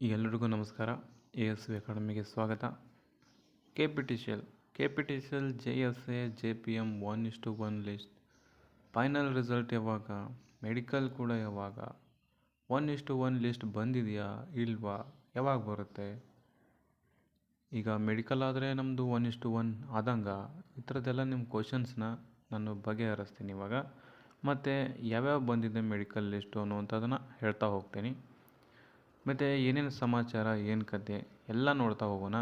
ಎಲ್ಲರಿಗೂ ನಮಸ್ಕಾರ. A S V ಅಕಾಡೆಮಿಗೆ ಸ್ವಾಗತ. K P T C L K P T C L J S A J P M one is to one list final result ಯಾವಾಗ? Medical ಕೂಡ ಯಾವಾಗ? One is to one list ಬಂದಿದೆಯಾ? ಇಲ್ವಾ? ಯಾವಾಗ ಬರುತ್ತೆ? ಈಗ ಮೆಡಿಕಲ್ ಆದರೆ ನಮ್ಮದು ಒನ್ ಇಷ್ಟು ಒನ್ ಆದಂಗೆ. ಈ ಥರದ್ದೆಲ್ಲ ನಿಮ್ಮ ಕ್ವಶನ್ಸ್ನ ನಾನು ಬಗೆಹರಿಸ್ತೀನಿ ಇವಾಗ. ಮತ್ತು ಯಾವ್ಯಾವ ಬಂದಿದೆ ಮೆಡಿಕಲ್ ಲಿಸ್ಟು ಅನ್ನುವಂಥದ್ದನ್ನು ಹೇಳ್ತಾ ಹೋಗ್ತೀನಿ. ಮತ್ತು ಏನೇನು ಸಮಾಚಾರ, ಏನು ಕತೆ, ಎಲ್ಲ ನೋಡ್ತಾ ಹೋಗೋಣ.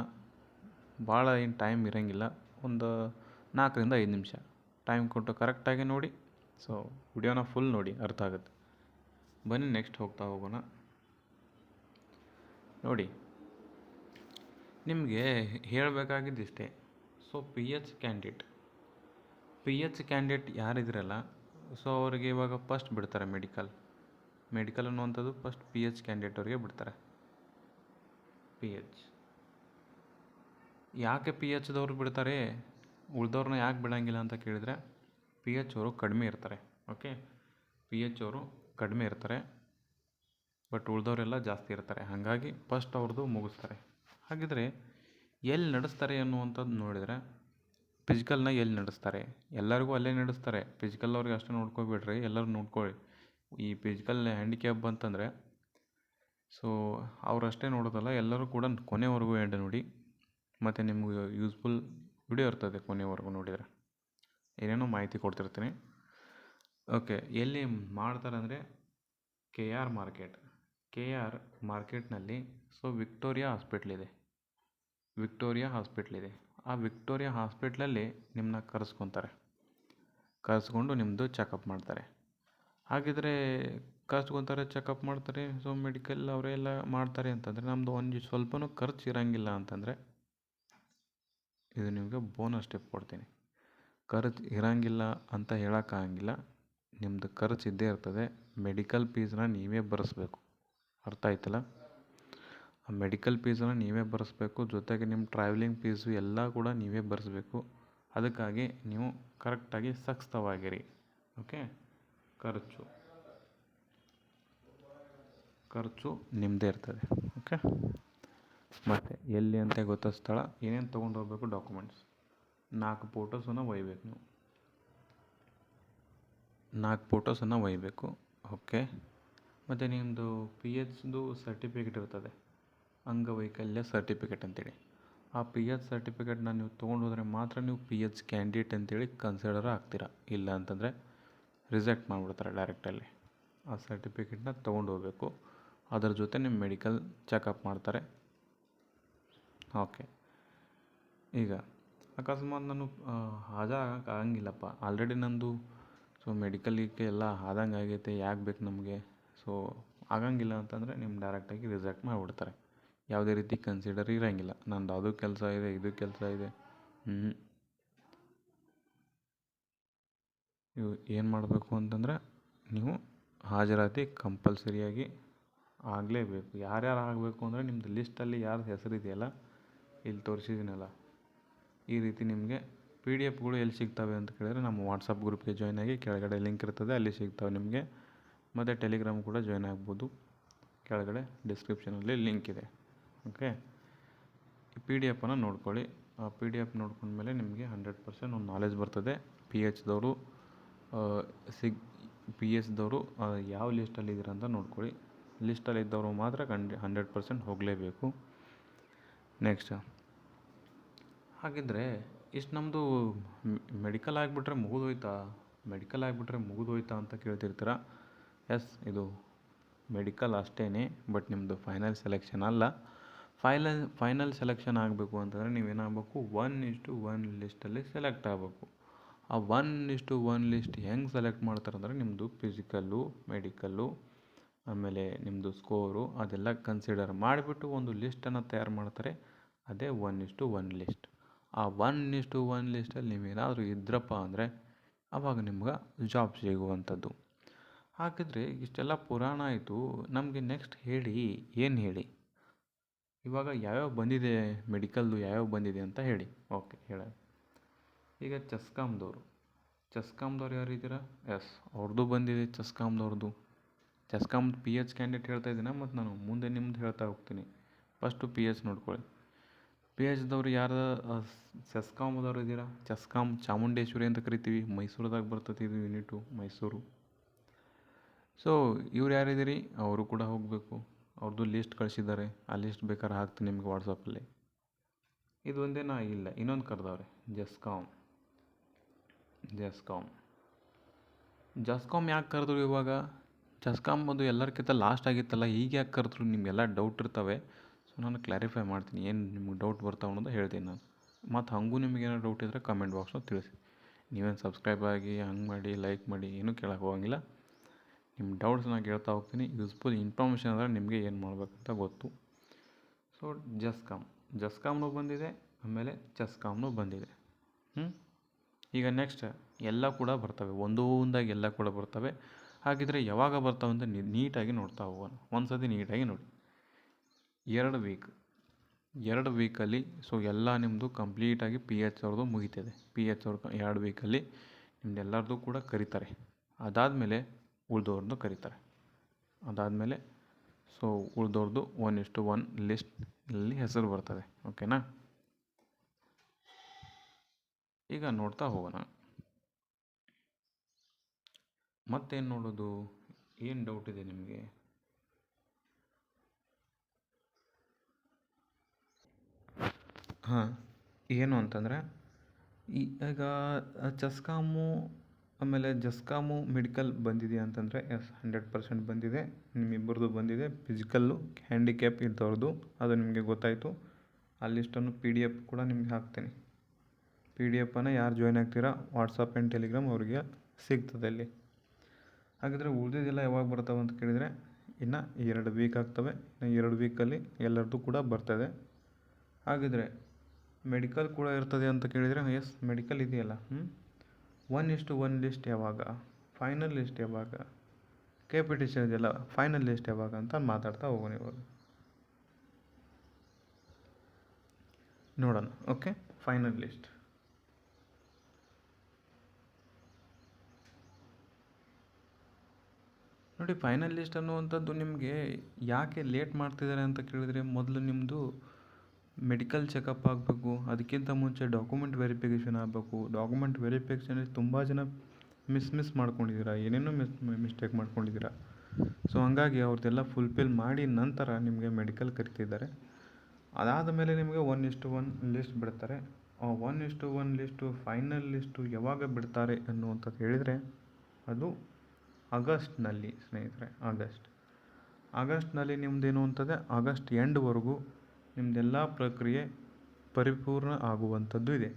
ಭಾಳ ಏನು ಟೈಮ್ ಇರೋಂಗಿಲ್ಲ. ಒಂದು ನಾಲ್ಕರಿಂದ ಐದು ನಿಮಿಷ. ಟೈಮ್ ಕೊಟ್ಟು ಕರೆಕ್ಟಾಗಿ ನೋಡಿ. ಸೊ ವಿಡಿಯೋನ ಫುಲ್ ನೋಡಿ, ಅರ್ಥ ಆಗುತ್ತೆ. ಬನ್ನಿ ನೆಕ್ಸ್ಟ್ ಹೋಗ್ತಾ ಹೋಗೋಣ. ನೋಡಿ, ನಿಮಗೆ ಹೇಳಬೇಕಾಗಿದ್ದಿಷ್ಟೇ. So P H candidate P H candidate ಯಾರಿದ್ರಲ್ಲ so ಅವರಿಗೆ ಇವಾಗ ಫಸ್ಟ್ ಬಿಡ್ತಾರೆ ಮೆಡಿಕಲ್ ಮೆಡಿಕಲ್ ಅನ್ನುವಂಥದ್ದು ಫಸ್ಟ್ ಪಿ ಎಚ್ ಕ್ಯಾಂಡಿಡೇಟ್ ಅವರಿಗೆ ಬಿಡ್ತಾರೆ. ಪಿ ಎಚ್ ಯಾಕೆ ಪಿ ಎಚ್ದವ್ರು ಬಿಡ್ತಾರೆ? ಉಳ್ದವ್ರನ್ನ ಯಾಕೆ ಬಿಡೋಂಗಿಲ್ಲ ಅಂತ ಕೇಳಿದರೆ ಪಿ ಎಚ್ ಅವರು ಕಡಿಮೆ ಇರ್ತಾರೆ ಓಕೆ ಪಿ ಎಚ್ ಅವರು ಕಡಿಮೆ ಇರ್ತಾರೆ ಬಟ್ ಉಳ್ದವರೆಲ್ಲ ಜಾಸ್ತಿ ಇರ್ತಾರೆ. ಹಾಗಾಗಿ ಫಸ್ಟ್ ಅವ್ರದ್ದು ಮುಗಿಸ್ತಾರೆ. ಹಾಗಿದ್ರೆ ಎಲ್ಲಿ ನಡೆಸ್ತಾರೆ ಅನ್ನುವಂಥದ್ದು ನೋಡಿದರೆ ಫಿಸಿಕಲ್ನ ಎಲ್ಲಿ ನಡೆಸ್ತಾರೆ? ಎಲ್ಲರಿಗೂ ಅಲ್ಲೇ ನಡೆಸ್ತಾರೆ. ಫಿಸಿಕಲ್ ಅವ್ರಿಗೆ ಅಷ್ಟೇ ನೋಡ್ಕೊಬೇಡ್ರಿ, ಎಲ್ಲರೂ ನೋಡ್ಕೊಳ್ಳಿ ಈ ಫಿಸಿಕಲ್ ಹ್ಯಾಂಡಿಕ್ಯಾಪ್ ಬಂತಂದರೆ ಸೊ ಅವರಷ್ಟೇ ನೋಡೋದಲ್ಲ, ಎಲ್ಲರೂ ಕೂಡ ಕೊನೆವರೆಗೂ ಎಂಡ್ ನೋಡಿ, ಮತ್ತು ನಿಮಗೆ ಯೂಸ್ಫುಲ್ ವಿಡಿಯೋ ಇರ್ತದೆ ಕೊನೆವರೆಗೂ ನೋಡಿದರೆ. ಏನೇನೋ ಮಾಹಿತಿ ಕೊಡ್ತಿರ್ತೀನಿ. ಓಕೆ ಎಲ್ಲಿ ಮಾಡ್ತಾರೆ ಅಂದರೆ K R market K R ಮಾರ್ಕೆಟ್ನಲ್ಲಿ ಸೊ ವಿಕ್ಟೋರಿಯಾ ಹಾಸ್ಪಿಟ್ಲ್ ಇದೆ. ವಿಕ್ಟೋರಿಯಾ ಹಾಸ್ಪಿಟ್ಲ್ ಇದೆ. ಆ ವಿಕ್ಟೋರಿಯಾ ಹಾಸ್ಪಿಟ್ಲಲ್ಲಿ ನಿಮ್ಮನ್ನ ಕರೆಸ್ಕೊತಾರೆ. ಕರೆಸ್ಕೊಂಡು ನಿಮ್ಮದು ಚೆಕಪ್ ಮಾಡ್ತಾರೆ. ಹಾಗಿದ್ರೆ ಕರ್ಸ್ಕೊತಾರೆ ಚೆಕಪ್ ಮಾಡ್ತಾರೆ. ಸೊ ಮೆಡಿಕಲ್ ಅವರೆಲ್ಲ ಮಾಡ್ತಾರೆ ಅಂತಂದರೆ ನಮ್ಮದು ಒಂದು ಸ್ವಲ್ಪನೂ ಖರ್ಚು ಇರೋಂಗಿಲ್ಲ ಅಂತಂದರೆ ಇದು ನಿಮಗೆ ಬೋನಸ್ ಟಿಪ್ ಕೊಡ್ತೀನಿ. ಖರ್ಚು ಇರೋಂಗಿಲ್ಲ ಅಂತ ಹೇಳೋಕ್ಕಾಗಂಗಿಲ್ಲ. ನಿಮ್ಮದು ಖರ್ಚು ಇದ್ದೇ ಇರ್ತದೆ. ಮೆಡಿಕಲ್ ಫೀಸನ್ನ ನೀವೇ ಭರಿಸ್ಬೇಕು ಅರ್ಥ ಆಯ್ತಲ್ಲ? ಆ ಮೆಡಿಕಲ್ ಫೀಸನ್ನ ನೀವೇ ಭರಿಸ್ಬೇಕು ಜೊತೆಗೆ ನಿಮ್ಮ ಟ್ರಾವೆಲಿಂಗ್ ಫೀಸು ಎಲ್ಲ ಕೂಡ ನೀವೇ ಬರೆಸ್ಬೇಕು. ಅದಕ್ಕಾಗಿ ನೀವು ಕರೆಕ್ಟಾಗಿ ಸಕ್ಸ್ತವಾಗಿರಿ ಓಕೆ ಖರ್ಚು. ಖರ್ಚು ನಿಮ್ಮದೇ ಇರ್ತದೆ ಓಕೆ ಮತ್ತು ಎಲ್ಲಿ ಅಂತ ಗೊತ್ತ ಸ್ಥಳ, ಏನೇನು ತೊಗೊಂಡು ಹೋಗ್ಬೇಕು ಡಾಕ್ಯುಮೆಂಟ್ಸ್ ನಾಲ್ಕು ಫೋಟೋಸನ್ನು ಒಯ್ಬೇಕು ನೀವು. ನಾಲ್ಕು ಫೋಟೋಸನ್ನು ಒಯ್ಬೇಕು ಓಕೆ ಮತ್ತು ನಿಮ್ಮದು ಪಿ ಎಚ್ದು ಸರ್ಟಿಫಿಕೇಟ್ ಇರ್ತದೆ, ಅಂಗವೈಕಲ್ಯ ಸರ್ಟಿಫಿಕೇಟ್ ಅಂತೇಳಿ. ಆ ಪಿ ಎಚ್ ಸರ್ಟಿಫಿಕೇಟ್ನ ನೀವು ತೊಗೊಂಡು ಹೋದರೆ ಮಾತ್ರ ನೀವು ಪಿ ಎಚ್ ಕ್ಯಾಂಡಿಡೇಟ್ ಅಂತೇಳಿ ಕನ್ಸಿಡರ್ ಆಗ್ತೀರಾ? ಇಲ್ಲ ಅಂತಂದರೆ ರಿಜೆಕ್ಟ್ ಮಾಡಿಬಿಡ್ತಾರೆ ಡೈರೆಕ್ಟಲ್ಲಿ. ಆ ಸರ್ಟಿಫಿಕೇಟ್ನ ತೊಗೊಂಡು ಹೋಗಬೇಕು. ಅದರ ಜೊತೆ ನಿಮ್ಮ ಮೆಡಿಕಲ್ ಚೆಕಪ್ ಮಾಡ್ತಾರೆ. ಓಕೆ. ಈಗ ಅಕಸ್ಮಾತ್ ನಾನು ಹಾಜರಾಗಕ್ಕೆ ಆಗಂಗಿಲ್ಲಪ್ಪ. ಆಲ್ರೆಡಿ ನಂದು, ಸೊ ಮೆಡಿಕಲಿಗೆ ಎಲ್ಲ ಆದಂಗೆ ಆಗೈತೆ, ಯಾಕೆ ಬೇಕು ನಮಗೆ? ಸೊ ಆಗಂಗಿಲ್ಲ ಅಂತಂದರೆ ನಿಮ್ಮ ಡೈರೆಕ್ಟಾಗಿ ರಿಜೆಕ್ಟ್ ಮಾಡಿಬಿಡ್ತಾರೆ. ಯಾವುದೇ ರೀತಿ ಕನ್ಸಿಡರ್ ಇರೋಂಗಿಲ್ಲ. ನಂದು ಅದು ಕೆಲಸ ಇದೆ, ಇದು ಕೆಲಸ ಇದೆ. ಹ್ಞೂ ನೀವು ಏನು ಮಾಡಬೇಕು ಅಂತಂದರೆ ನೀವು ಹಾಜರಾತಿ ಕಂಪಲ್ಸರಿಯಾಗಿ ಆಗಲೇಬೇಕು. ಯಾರ್ಯಾರು ಆಗಬೇಕು ಅಂದರೆ ನಿಮ್ಮದು ಲಿಸ್ಟಲ್ಲಿ ಯಾರ್ದು ಹೆಸರು ಇದೆಯಲ್ಲ, ಇಲ್ಲಿ ತೋರಿಸಿದ್ದೀನಲ್ಲ ಈ ರೀತಿ ನಿಮಗೆ ಪಿ ಡಿ ಎಫ್ಗಳು ಎಲ್ಲಿ ಸಿಗ್ತವೆ ಅಂತ ಕೇಳಿದರೆ ನಮ್ಮ ವಾಟ್ಸಪ್ ಗ್ರೂಪ್ಗೆ ಜಾಯ್ನ್ ಆಗಿ ಕೆಳಗಡೆ ಲಿಂಕ್ ಇರ್ತದೆ, ಅಲ್ಲಿ ಸಿಗ್ತವೆ ನಿಮಗೆ. ಮತ್ತು ಟೆಲಿಗ್ರಾಮ್ ಕೂಡ ಜಾಯ್ನ್ ಆಗ್ಬೋದು. ಕೆಳಗಡೆ ಡಿಸ್ಕ್ರಿಪ್ಷನಲ್ಲಿ ಲಿಂಕ್ ಇದೆ. ಓಕೆ ಪಿ ಡಿ ಎಫನ್ನು ನೋಡ್ಕೊಳ್ಳಿ. ಆ ಪಿ ಡಿ ಎಫ್ ನೋಡ್ಕೊಂಡ್ಮೇಲೆ ನಿಮಗೆ ಹಂಡ್ರೆಡ್ ಪರ್ಸೆಂಟ್ ಒಂದು ನಾಲೆಜ್ ಬರ್ತದೆ. ಪಿ ಎಚ್ದವರು ಸಿಗ್ ಪಿ ಎಚ್ದವರು ಯಾವ ಲಿಸ್ಟಲ್ಲಿ ಇದ್ದೀರ ಅಂತ ನೋಡ್ಕೊಳ್ಳಿ. ಲಿಸ್ಟಲ್ಲಿ ಇದ್ದವರು ಮಾತ್ರ ಕಂಡು ಹಂಡ್ರೆಡ್ ಪರ್ಸೆಂಟ್ ಹೋಗಲೇಬೇಕು. ನೆಕ್ಸ್ಟ್ ಹಾಗಿದ್ದರೆ ಇಷ್ಟು ನಮ್ಮದು ಮೆಡಿಕಲ್ ಆಗಿಬಿಟ್ರೆ ಮುಗಿದೋಯ್ತಾ? ಮೆಡಿಕಲ್ ಆಗಿಬಿಟ್ರೆ ಮುಗಿದೋಯ್ತಾ ಅಂತ ಕೇಳ್ತಿರ್ತೀರ? ಎಸ್ ಇದು ಮೆಡಿಕಲ್ ಅಷ್ಟೇ ಬಟ್ ನಿಮ್ಮದು ಫೈನಲ್ ಸೆಲೆಕ್ಷನ್ ಅಲ್ಲ. ಫೈನಲ್ ಫೈನಲ್ ಸೆಲೆಕ್ಷನ್ ಆಗಬೇಕು ಅಂತಂದರೆ ನೀವೇನಾಗಬೇಕು? ಒನ್ ಇಷ್ಟು ಒನ್ ಲಿಸ್ಟಲ್ಲಿ ಸೆಲೆಕ್ಟ್ ಆಗಬೇಕು. ಆ ಒನ್ ಇಷ್ಟು ಒನ್ ಲಿಸ್ಟ್ ಹೆಂಗೆ ಸೆಲೆಕ್ಟ್ ಮಾಡ್ತಾರೆ ಅಂದರೆ ನಿಮ್ಮದು ಫಿಸಿಕಲ್ಲು ಮೆಡಿಕಲ್ಲು ಆಮೇಲೆ ನಿಮ್ಮದು ಸ್ಕೋರು ಅದೆಲ್ಲ ಕನ್ಸಿಡರ್ ಮಾಡಿಬಿಟ್ಟು ಒಂದು ಲಿಸ್ಟನ್ನು ತಯಾರು ಮಾಡ್ತಾರೆ. ಅದೇ one is to one list ಆ ಒನ್ ಇಷ್ಟು ಒನ್ ಲಿಸ್ಟಲ್ಲಿ ನೀವೇನಾದರೂ ಇದ್ರಪ್ಪ ಅಂದರೆ ಆವಾಗ ನಿಮ್ಗೆ ಜಾಬ್ ಸಿಗುವಂಥದ್ದು ಹಾಗಿದ್ರೆ ಇಷ್ಟೆಲ್ಲ ಪುರಾಣ ಆಯಿತು. ನಮಗೆ ನೆಕ್ಸ್ಟ್ ಹೇಳಿ, ಏನು ಹೇಳಿ? ಇವಾಗ ಯಾವ್ಯಾವ ಬಂದಿದೆ ಮೆಡಿಕಲ್ದು ಯಾವ್ಯಾವ ಬಂದಿದೆ ಅಂತ ಹೇಳಿ. ಓಕೆ ಹೇಳ ಈಗ ಚೆಸ್ಕಾಮ್ದವರು. ಚೆಸ್ಕಾಮ್ದವ್ರು ಯಾರಿದ್ದೀರಾ ಎಸ್ ಅವ್ರದ್ದು ಬಂದಿದೆ ಚೆಸ್ಕಾಮ್ದವ್ರದ್ದು ಚಸ್ಕಾಮ್ ಪಿ ಎಚ್ ಕ್ಯಾಂಡಿಡೇಟ್ ಹೇಳ್ತಾ ಇದ್ದೀನಿ ಮತ್ತು ನಾನು ಮುಂದೆ ನಿಮ್ದು ಹೇಳ್ತಾ ಹೋಗ್ತೀನಿ. ಫಸ್ಟು ಪಿ ಎಚ್ ನೋಡ್ಕೊಳ್ಳಿ. ಪಿ ಎಚ್ದವ್ರು ಯಾರು ಚೆಸ್ಕಾಮ್ದವ್ರು ಇದ್ದೀರಾ? ಚಸ್ಕಾಮ್ ಚಾಮುಂಡೇಶ್ವರಿ ಅಂತ ಕರಿತೀವಿ. ಮೈಸೂರದಾಗ ಬರ್ತೈತಿ ಇದು ಯೂನಿಟು, ಮೈಸೂರು. ಸೊ ಇವ್ರು ಯಾರಿದ್ದೀರಿ ಅವರು ಕೂಡ ಹೋಗಬೇಕು. ಅವ್ರದ್ದು ಲಿಸ್ಟ್ ಕಳಿಸಿದ್ದಾರೆ. ಆ ಲಿಸ್ಟ್ ಬೇಕಾದ್ರೆ ಹಾಕ್ತೀನಿ ನಿಮ್ಗೆ ವಾಟ್ಸಪ್ಪಲ್ಲಿ ಇದು ಒಂದೇ ನಾ ಇಲ್ಲ, ಇನ್ನೊಂದು ಕರೆದವ್ರೆ. ಜಸ್ಕಾಮ್. ಜಸ್ಕಾಮ್ ಜಸ್ಕಾಮ್ ಯಾಕೆ ಕರೆದ್ರು ಇವಾಗ? ಜಸ್ಕಾಮ್ ಅದು ಎಲ್ಲರಿಗಿಂತ ಲಾಸ್ಟ್ ಆಗಿತ್ತಲ್ಲ, ಈಗ ಯಾಕೆ ಕರೆದ್ರು? ನಿಮಗೆಲ್ಲ ಡೌಟ್ ಇರ್ತವೆ. ಸೊ ನಾನು ಕ್ಲಾರಿಫೈ ಮಾಡ್ತೀನಿ, ಏನು ನಿಮ್ಗೆ ಡೌಟ್ ಬರ್ತಾವೆ ಅನ್ನೋದು ಹೇಳ್ತೀನಿ ನಾನು. ಮತ್ತು ಹಾಗೂ ನಿಮ್ಗೆ ಏನೋ ಡೌಟ್ ಇದ್ದರೆ ಕಮೆಂಟ್ ಬಾಕ್ಸ್ನ ತಿಳಿಸಿ. ನೀವೇನು ಸಬ್ಸ್ಕ್ರೈಬ್ ಆಗಿ, ಹಂಗೆ ಮಾಡಿ ಲೈಕ್ ಮಾಡಿ, ಏನೂ ಕೇಳೋಕೆ ಹೋಗಂಗಿಲ್ಲ. ನಿಮ್ಮ ಡೌಟ್ಸ್ ನಾನು ಕೇಳ್ತಾ ಹೋಗ್ತೀನಿ. ಯೂಸ್ಫುಲ್ ಇನ್ಫಾರ್ಮೇಷನ್ ಅಂದರೆ ನಿಮಗೆ ಏನು ಮಾಡಬೇಕಂತ ಗೊತ್ತು. ಸೊ ಜಸ್ಕಾಮ್ ಜಸ್ಕಾಮ್ನು ಬಂದಿದೆ, ಆಮೇಲೆ ಚಸ್ಕಾಮ್ನು ಬಂದಿದೆ. ಹ್ಞೂ ಈಗ ನೆಕ್ಸ್ಟ್ ಎಲ್ಲ ಕೂಡ ಬರ್ತವೆ. ಒಂದೊಂದಾಗಿ ಎಲ್ಲ ಕೂಡ ಬರ್ತವೆ. ಹಾಗಿದ್ರೆ ಯಾವಾಗ ಬರ್ತಾವೆ ಅಂತ ನೀಟಾಗಿ ನೋಡ್ತಾ ಹೋಗೋಣ. ಒಂದು ಸತಿ ನೀಟಾಗಿ ನೋಡಿ. ಎರಡು ವೀಕ್ ಎರಡು ವೀಕಲ್ಲಿ ಸೊ ಎಲ್ಲ ನಿಮ್ಮದು ಕಂಪ್ಲೀಟಾಗಿ ಪಿ ಎಚ್ ಅವ್ರದ್ದು ಮುಗಿತದೆ. ಪಿ ಎಚ್ ಅವ್ರ ಎರಡು ವೀಕಲ್ಲಿ ನಿಮ್ದು ಎಲ್ಲರದ್ದು ಕೂಡ ಕರೀತಾರೆ. ಅದಾದಮೇಲೆ ಉಳ್ದವ್ರದ್ದು ಕರೀತಾರೆ. ಅದಾದಮೇಲೆ ಸೊ ಉಳ್ದವ್ರದ್ದು ಒನ್ ಇಷ್ಟು ಒನ್ ಲಿಸ್ಟಲ್ಲಿ ಹೆಸರು ಬರ್ತದೆ. ಓಕೆನಾ ಈಗ ನೋಡ್ತಾ ಹೋಗೋಣ. ಮತ್ತೇನು ನೋಡೋದು? ಏನು ಡೌಟ್ ಇದೆ ನಿಮಗೆ? ಹಾಂ, ಏನು ಅಂತಂದರೆ ಈಗ ಚಸ್ಕಾಮು ಆಮೇಲೆ ಜಸ್ಕಾಮು ಮೆಡಿಕಲ್ ಬಂದಿದೆ ಅಂತಂದರೆ ಎಸ್ ಹಂಡ್ರೆಡ್ ಪರ್ಸೆಂಟ್ ಬಂದಿದೆ. ನಿಮ್ಮಿಬ್ಬರದು ಬಂದಿದೆ ಫಿಸಿಕಲ್ಲು ಹ್ಯಾಂಡಿಕ್ಯಾಪ್ ಇದ್ದವ್ರದ್ದು ಅದು ನಿಮಗೆ ಗೊತ್ತಾಯಿತು. ಆ ಲಿಸ್ಟನ್ನು ಪಿ ಡಿ ಎಫ್ ಕೂಡ ನಿಮಗೆ ಹಾಕ್ತೀನಿ. ಪಿ ಡಿ ಎಫನ್ನು ಯಾರು ಜಾಯ್ನ್ ಆಗ್ತೀರಾ? ವಾಟ್ಸಪ್ ಆ್ಯಂಡ್ ಟೆಲಿಗ್ರಾಮ್ ಅವರಿಗೆ ಸಿಗ್ತದೆ ಅಲ್ಲಿ. ಹಾಗಿದ್ರೆ ಉಳಿದಿದ್ದೆಲ್ಲ ಯಾವಾಗ ಬರ್ತಾವೆ ಅಂತ ಕೇಳಿದರೆ, ಇನ್ನು ಎರಡು ವೀಕ್ ಆಗ್ತವೆ. ಇನ್ನು ಎರಡು ವೀಕಲ್ಲಿ ಎಲ್ಲರದ್ದು ಕೂಡ ಬರ್ತದೆ. ಹಾಗಿದ್ರೆ ಮೆಡಿಕಲ್ ಕೂಡ ಇರ್ತದೆ ಅಂತ ಕೇಳಿದರೆ ಎಸ್ ಮೆಡಿಕಲ್ ಇದೆಯಲ್ಲ ಹ್ಞೂ one is to one list ಯಾವಾಗ? ಫೈನಲ್ ಲಿಸ್ಟ್ ಯಾವಾಗ? ಕೆ ಪಿ ಟಿ ಇದೆಯಲ್ಲ ಫೈನಲ್ ಲಿಸ್ಟ್ ಯಾವಾಗ ಅಂತ ಮಾತಾಡ್ತಾ ಹೋಗೋಣ ಇವಾಗ. ನೋಡೋಣ ಓಕೆ ಫೈನಲ್ ಲಿಸ್ಟ್ ನೋಡಿ ಫೈನಲ್ ಲಿಸ್ಟ್ ಅನ್ನುವಂಥದ್ದು ನಿಮಗೆ ಯಾಕೆ ಲೇಟ್ ಮಾಡ್ತಿದ್ದಾರೆ ಅಂತ ಕೇಳಿದರೆ, ಮೊದಲು ನಿಮ್ಮದು ಮೆಡಿಕಲ್ ಚೆಕಪ್ ಆಗಬೇಕು, ಅದಕ್ಕಿಂತ ಮುಂಚೆ ಡಾಕ್ಯುಮೆಂಟ್ ವೆರಿಫಿಕೇಷನ್ ಆಗಬೇಕು. ಡಾಕ್ಯುಮೆಂಟ್ ವೆರಿಫಿಕೇಷನ್ ತುಂಬ ಜನ ಮಿಸ್ ಮಿಸ್ ಮಾಡ್ಕೊಂಡಿದ್ದೀರಾ? ಏನೇನೋ ಮಿಸ್ ಮಿಸ್ಟೇಕ್ ಮಾಡ್ಕೊಂಡಿದ್ದೀರಾ? ಸೊ ಹಂಗಾಗಿ ಅವ್ರದ್ದೆಲ್ಲ ಫುಲ್ಫಿಲ್ ಮಾಡಿ ನಂತರ ನಿಮಗೆ ಮೆಡಿಕಲ್ ಕರಿತಿದ್ದಾರೆ. ಅದಾದ ಮೇಲೆ ನಿಮಗೆ ಒನ್ ಇಷ್ಟು ಒನ್ ಲಿಸ್ಟ್ ಬಿಡ್ತಾರೆ. ಆ one is to one list final list ಯಾವಾಗ ಬಿಡ್ತಾರೆ ಅನ್ನುವಂಥದ್ದು ಹೇಳಿದರೆ, ಅದು ಆಗಸ್ಟ್ನಲ್ಲಿ, ಸ್ನೇಹಿತರೆ, ಆಗಸ್ಟ್. ಆಗಸ್ಟ್ನಲ್ಲಿ ನಿಮ್ಮದೇನು ಅಂತಂದರೆ, ಆಗಸ್ಟ್ ಎಂಡ್ವರೆಗೂ ನಿಮ್ಮದೆಲ್ಲ ಪ್ರಕ್ರಿಯೆ ಪರಿಪೂರ್ಣ ಆಗುವಂಥದ್ದು ಇದೆ.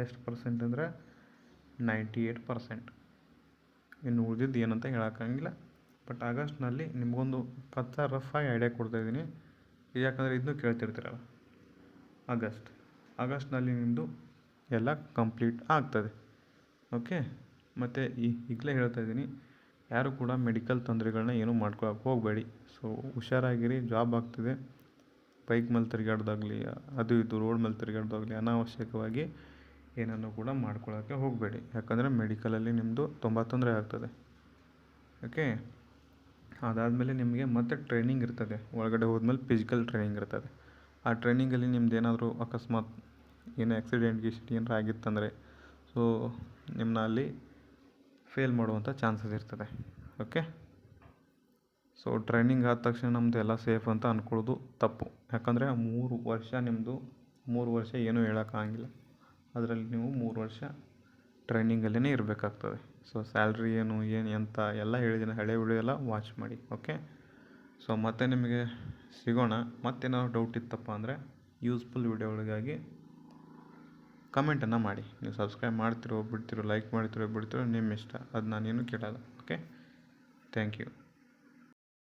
ಎಷ್ಟು ಪರ್ಸೆಂಟ್ ಅಂದರೆ ನೈಂಟಿ ಏಯ್ಟ್ ಪರ್ಸೆಂಟ್ ಇನ್ನು ಉಳಿದಿದ್ದು ಏನಂತ ಹೇಳೋಕ್ಕಾಗಿಲ್ಲ. ಬಟ್ ಆಗಸ್ಟ್ನಲ್ಲಿ ನಿಮಗೊಂದು ಕಚ್ಚಾ ರಫಾಗಿ ಐಡಿಯಾ ಕೊಡ್ತಾ ಇದ್ದೀನಿ. ಯಾಕಂದರೆ ಇದನ್ನು ಕೇಳ್ತಿರ್ತೀರಲ್ಲ. ಆಗಸ್ಟ್. ಆಗಸ್ಟ್ನಲ್ಲಿ ನಿಮ್ಮದು ಎಲ್ಲ ಕಂಪ್ಲೀಟ್ ಆಗ್ತದೆ. ಓಕೆ ಮತ್ತು ಈ ಈಗಲೇ ಹೇಳ್ತಾ ಇದ್ದೀನಿ, ಯಾರು ಕೂಡ ಮೆಡಿಕಲ್ ತೊಂದರೆಗಳನ್ನ ಏನೂ ಮಾಡ್ಕೊಳಕ್ಕೆ ಹೋಗಬೇಡಿ. ಸೊ ಹುಷಾರಾಗಿರಿ ಜಾಬ್ ಆಗ್ತಿದೆ. ಬೈಕ್ ಮೇಲೆ ತಿರುಗಾಡ್ದಾಗ್ಲಿ, ಅದು ಇದು ರೋಡ್ ಮೇಲೆ ತಿರುಗಾಡ್ದಾಗ್ಲಿ ಅನಾವಶ್ಯಕವಾಗಿ ಏನನ್ನು ಕೂಡ ಮಾಡ್ಕೊಳ್ಳೋಕ್ಕೆ ಹೋಗಬೇಡಿ. ಯಾಕಂದರೆ ಮೆಡಿಕಲಲ್ಲಿ ನಿಮ್ಮದು ತುಂಬ ತೊಂದರೆ ಆಗ್ತದೆ. ಓಕೆ ಅದಾದಮೇಲೆ ನಿಮಗೆ ಮತ್ತೆ ಟ್ರೈನಿಂಗ್ ಇರ್ತದೆ. ಒಳಗಡೆ ಹೋದ್ಮೇಲೆ ಫಿಸಿಕಲ್ ಟ್ರೈನಿಂಗ್ ಇರ್ತದೆ. ಆ ಟ್ರೈನಿಂಗಲ್ಲಿ ನಿಮ್ದು ಏನಾದರೂ ಅಕಸ್ಮಾತ್ ಏನು ಆ್ಯಕ್ಸಿಡೆಂಟ್ ಗಿಕ್ಸಿಡೆಂಟ್ ಏನಾರು ಆಗಿತ್ತಂದರೆ ಸೊ ನಿಮ್ಮನ್ನ ಅಲ್ಲಿ ಫೇಲ್ ಮಾಡುವಂಥ ಚಾನ್ಸಸ್ ಇರ್ತದೆ. ಓಕೆ ಸೊ ಟ್ರೈನಿಂಗ್ ಆದ ತಕ್ಷಣ ನಮ್ಮದು ಎಲ್ಲ ಸೇಫ್ ಅಂತ ಅಂದ್ಕೊಳ್ಳೋದು ತಪ್ಪು. ಯಾಕಂದರೆ ಮೂರು ವರ್ಷ ನಿಮ್ಮದು ಮೂರು ವರ್ಷ ಏನೂ ಹೇಳೋಕ್ಕಾಗಿಲ್ಲ. ಅದರಲ್ಲಿ ನೀವು ಮೂರು ವರ್ಷ ಟ್ರೈನಿಂಗಲ್ಲೇ ಇರಬೇಕಾಗ್ತದೆ. ಸೊ ಸ್ಯಾಲ್ರಿ ಏನು ಏನು, ಎಂತ ಎಲ್ಲ ಹೇಳಿದ್ದೀನಿ ಹಳೆ ವಿಡಿಯೋ ಎಲ್ಲ ವಾಚ್ ಮಾಡಿ. ಓಕೆ ಸೊ ಮತ್ತೆ ನಿಮಗೆ ಸಿಗೋಣ. ಮತ್ತೇನಾದ್ರು ಡೌಟ್ ಇತ್ತಪ್ಪ ಅಂದರೆ ಯೂಸ್ಫುಲ್ ವಿಡಿಯೋಗಳಿಗಾಗಿ ಕಮೆಂಟನ್ನು ಮಾಡಿ. ನೀವು ಸಬ್ಸ್ಕ್ರೈಬ್ ಮಾಡ್ತಿರೋ, ಬಿಡ್ತಿರೋ, ಲೈಕ್ ಮಾಡ್ತಿರೋ, ಬಿಡ್ತಿರೋ, ನಿಮ್ಮ ಇಷ್ಟ. ಅದು ನಾನೇನು ಕೇಳಲ್ಲ, ಓಕೆ? Thank you.